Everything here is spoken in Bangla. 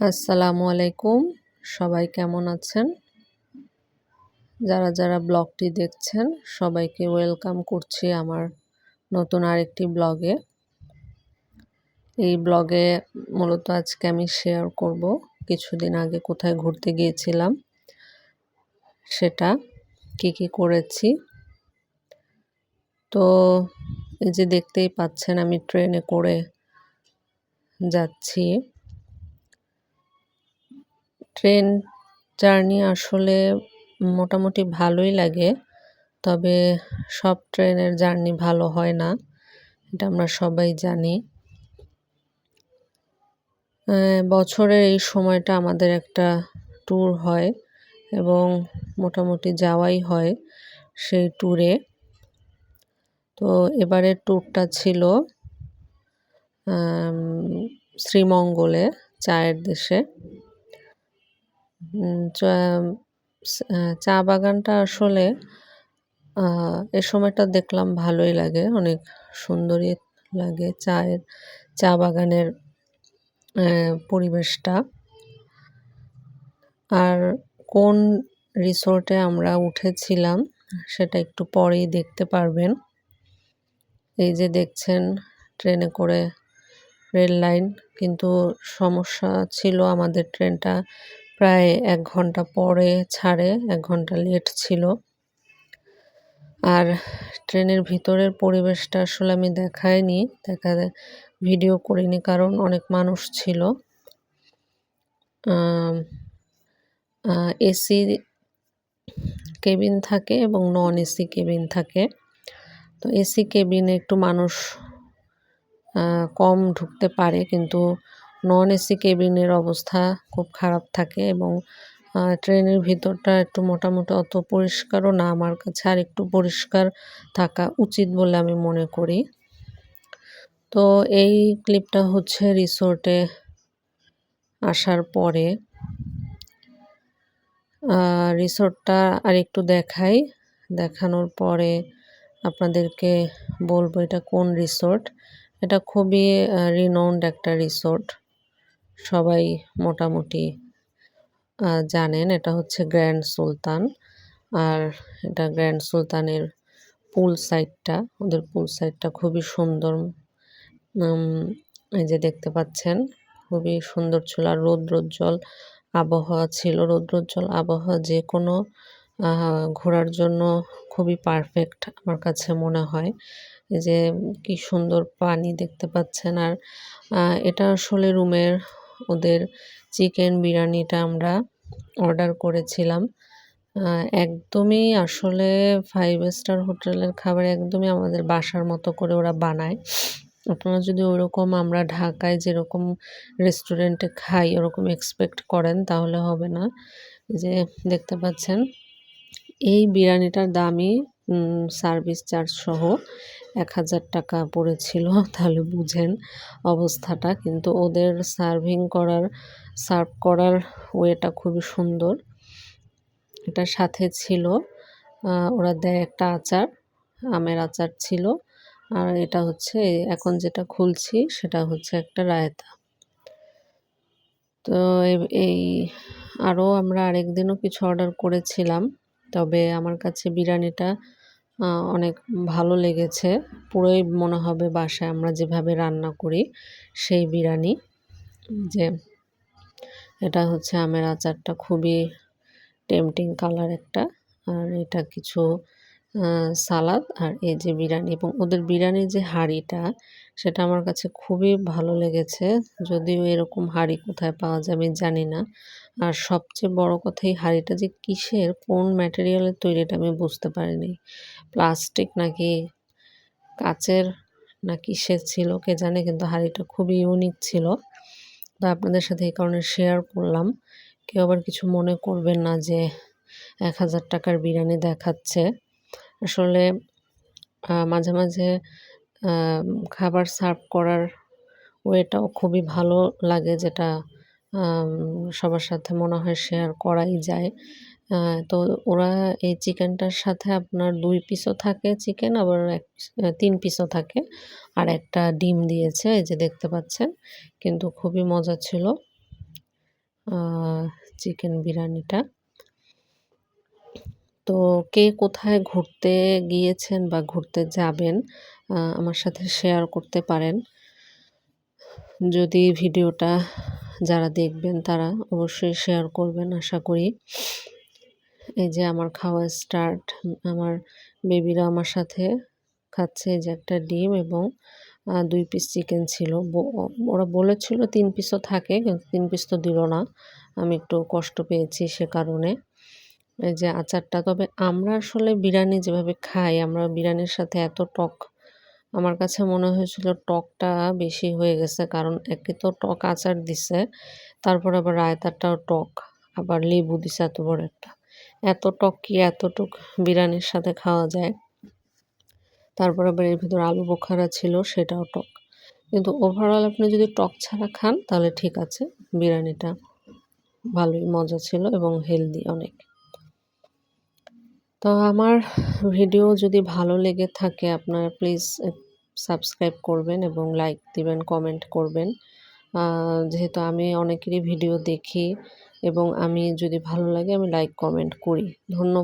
আসসালামু আলাইকুম। সবাই কেমন আছেন? যারা যারা ব্লগটি দেখছেন, সবাইকে ওয়েলকাম করছি আমার নতুন আরেকটি ব্লগে। এই ব্লগে মূলত আজকে আমি শেয়ার করব কিছুদিন আগে কোথায় ঘুরতে গিয়েছিলাম। সেটা, কি কি করেছি। তো, এই যে দেখতেই পাচ্ছেন আমি ট্রেনে করে যাচ্ছি। ট্রেন জার্নি আসলে মোটামুটি ভালোই লাগে, তবে সব ট্রেনের জার্নি ভালো হয় না, এটা আমরা সবাই জানি। বছরের এই সময়টা আমাদের একটা ট্যুর হয় এবং মোটামুটি যাওয়াই হয় সেই ট্যুরে তো এবারের ট্যুরটা ছিল শ্রীমঙ্গলে, চায়ের দেশে। চা বাগানটা আসলে এ সময়টা দেখলাম ভালোই লাগে, অনেক সুন্দরই লাগে চায়ের, চা বাগানের পরিবেশটা। আর কোন রিসোর্টে আমরা উঠেছিলাম, সেটা একটু পরেই দেখতে পারবেন। এই যে দেখছেন, ট্রেনে করে রেল লাইন, কিন্তু সমস্যা ছিল আমাদের ট্রেনটা প্রায় এক ঘণ্টা পরে ছাড়ে, এক ঘণ্টা লেট ছিল। আর ট্রেনের ভিতরের পরিবেশটা আসলে আমি দেখাইনি, দেখা ভিডিও করিনি কারণ অনেক মানুষ ছিল। এসি কেবিন থাকে এবং নন এসি কেবিন থাকে। তো এসি কেবিনে একটু মানুষ কম ঢুকতে পারে, কিন্তু নন এসি কেবিনের অবস্থা খুব খারাপ থাকে এবং ট্রেনের ভিতরটা একটু মোটামুটি অত পরিষ্কারও না আমার কাছে, আর একটু পরিষ্কার থাকা উচিত বলে আমি মনে করি। তো এই ক্লিপটা হচ্ছে রিসোর্টে আসার পরে। রিসোর্টটা আর একটু দেখাই। দেখানোর পরে আপনাদেরকে বলব এটা কোন রিসোর্ট। এটা খুবই রিনাউন্ড একটা রিসোর্ট। সবাই মোটামুটি জানেন এটা হচ্ছে গ্র্যান্ড সুলতান। আর এটা গ্র্যান্ড সুলতানের পুল সাইডটা, ওদের পুল সাইডটা খুবই সুন্দর। এই যে দেখতে পাচ্ছেন, খুবই সুন্দর ছিল। আর রৌদ্রোজ্জ্বল আবহাওয়া ছিল। রৌদ্রোজ্জ্বল আবহাওয়া যে কোনো ঘোরার জন্য খুবই পারফেক্ট আমার কাছে মনে হয়। যে কি সুন্দর পানি দেখতে পাচ্ছেন। আর এটা আসলে রুমের ওদের চিকেন বিরিয়ানিটা আমরা অর্ডার করেছিলাম। একদমই আসলে ফাইভ স্টার হোটেলের খাবার একদমই আমাদের বাসার মতো করে ওরা বানায়। আপনারা যদি ওরকম আমরা ঢাকায় যেরকম রেস্টুরেন্টে খাই, ওরকম এক্সপেক্ট করেন, তাহলে হবে না। যে দেখতে পাচ্ছেন, এই বিরিয়ানিটার দামই সার্ভিস চার্জ সহ এক হাজার টাকা পড়েছিল, তাহলে বুঝেন অবস্থাটা। কিন্তু ওদের সার্ভিং করার সার্ভ করার ওয়েটা খুবই সুন্দর। এটার সাথে ছিল ওরা দেয় একটা আচার, আমের আচার ছিল। আর এটা হচ্ছে, এখন যেটা খুলছি সেটা হচ্ছে একটা রায়তা। তো এই আরও আমরা আরেকদিনও কিছু অর্ডার করেছিলাম। তবে আমার কাছে বিরিয়ানিটা অনেক ভালো লেগেছে। পুরোই মনে হবে বাসায় আমরা যেভাবে রান্না করি সেই বিরিয়ানি, যে এটা হচ্ছে আমের আচারটা খুবই টেম্পটিং কালার একটা। আর এটা কিছু সালাদ আর এই যে বিরিয়ানি এবং ওদের বিরিয়ানির যে হাঁড়িটা, সেটা আমার কাছে খুবই ভালো লেগেছে। যদিও এরকম হাঁড়ি কোথায় পাওয়া যায় আমি জানি না। আর সবচেয়ে বড় কথা এই হাঁড়িটা যে কিসের, কোন ম্যাটেরিয়ালের তৈরি এটা আমি বুঝতে পারিনি। প্লাস্টিক নাকি কাচের না কিসের ছিল, কে জানে, কিন্তু হাঁড়িটা খুবই ইউনিক ছিল। তো আপনাদের সাথে এই কারণে শেয়ার করলাম। কেউ আবার কিছু মনে করবেন না যে এক হাজার টাকার বিরিয়ানি দেখাচ্ছে। আসলে মাঝে মাঝে খাবার সার্ভ করার ওয়েটাও খুবই ভালো লাগে যেটা সবার সাথে মনে হয় শেয়ার করাই যায়। তো ওরা এই চিকেনটার সাথে আপনার দুই পিসও থাকে চিকেন, আবার এক তিন পিসও থাকে। আর একটা ডিম দিয়েছে, এই যে দেখতে পাচ্ছেন, কিন্তু খুবই মজা ছিল চিকেন বিরিয়ানিটা। তো কে কোথায় ঘুরতে গিয়েছেন বা ঘুরতে যাবেন আমার সাথে শেয়ার করতে পারেন। যদি ভিডিওটা যারা দেখবেন তারা অবশ্যই শেয়ার করবেন, আশা করি। এই যে আমার খাওয়া স্টার্ট আমার বেবিরা আমার সাথে খাচ্ছে এই যে একটা ডিম এবং দুই পিস চিকেন ছিল। ওরা বলেছিল তিন পিসও থাকে, কিন্তু তিন পিস তো দিল না। আমি একটু কষ্ট পেয়েছি সে কারণে। এই যে আচারটা, তবে আমরা আসলে বিরিয়ানি যেভাবে খাই, আমরা বিরিয়ানির সাথে এত টক, আমার কাছে মনে হয়েছিল টকটা বেশি হয়ে গেছে, কারণ একে তো টক আচার দিছে, তারপর আবার রায়তাটাও টক, আবার লেবু দিছে এত বড় একটা। এত টক কি এতটুক বিরিয়ানির সাথে খাওয়া যায়? তারপর আবার এর ভিতর আলু বোখারা ছিল, সেটাও টক। কিন্তু ওভারঅল আপনি যদি টক ছাড়া খান, তাহলে ঠিক আছে, বিরিয়ানিটা ভালোই মজা ছিল এবং হেলদি অনেক। তো আমার ভিডিও যদি ভালো লেগে থাকে আপনারা প্লিজ সাবস্ক্রাইব করবেন এবং লাইক দিবেন, কমেন্ট করবেন। যেহেতু আমি অনেকেরই ভিডিও দেখি এবং আমি যদি ভালো লাগে আমি লাইক, কমেন্ট করি। ধন্যবাদ।